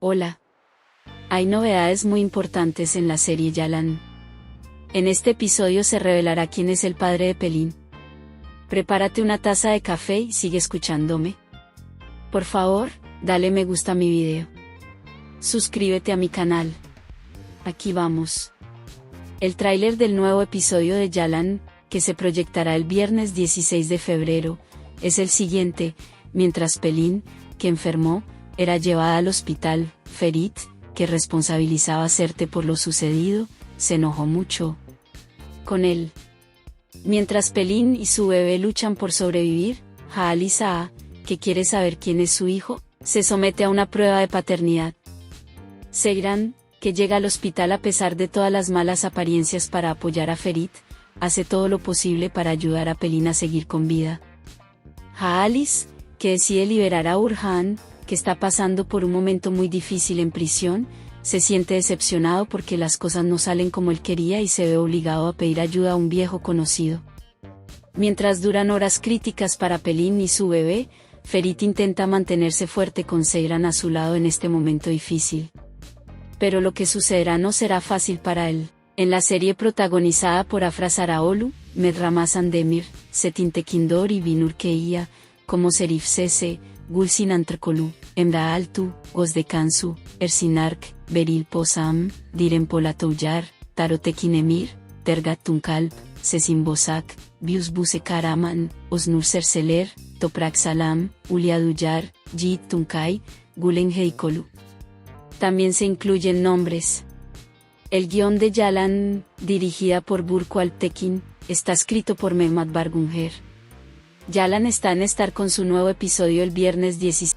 Hola. Hay novedades muy importantes en la serie Yalan. En este episodio se revelará quién es el padre de Pelín. Prepárate una taza de café y sigue escuchándome. Por favor, dale me gusta a mi video. Suscríbete a mi canal. Aquí vamos. El tráiler del nuevo episodio de Yalan, que se proyectará el viernes 16 de febrero, es el siguiente, mientras Pelín, que enfermó, era llevada al hospital, Ferit, que responsabilizaba a Certe por lo sucedido, se enojó mucho con él. Mientras Pelín y su bebé luchan por sobrevivir, Jaalisa, que quiere saber quién es su hijo, se somete a una prueba de paternidad. Seiran, que llega al hospital a pesar de todas las malas apariencias para apoyar a Ferit, hace todo lo posible para ayudar a Pelín a seguir con vida. Haalis, que decide liberar a Urhan, que está pasando por un momento muy difícil en prisión, se siente decepcionado porque las cosas no salen como él quería y se ve obligado a pedir ayuda a un viejo conocido. Mientras duran horas críticas para Pelín y su bebé, Ferit intenta mantenerse fuerte con Seiran a su lado en este momento difícil. Pero lo que sucederá no será fácil para él. En la serie protagonizada por Afra Saraolu, Medramaz Demir, Setin Tekindor y Binur Keia, como Serif Sese, Gulsin Antrkolu, Emra Altu, Kansu, Ersinark, Beril Posam, Diren Polatoujar, Tarotekinemir, Tergat Tunkalp, Sesim Bosak, Bius Buse Karaman, Osnur Serseler, Toprak Salam, Uliaduyar, Jit Tunkai, Gulen Heikolu. También se incluyen nombres. El guion de Yalan, dirigida por Burko Altekin, está escrito por Mehmet Bargunger. Yalan está en estar con su nuevo episodio el viernes 16.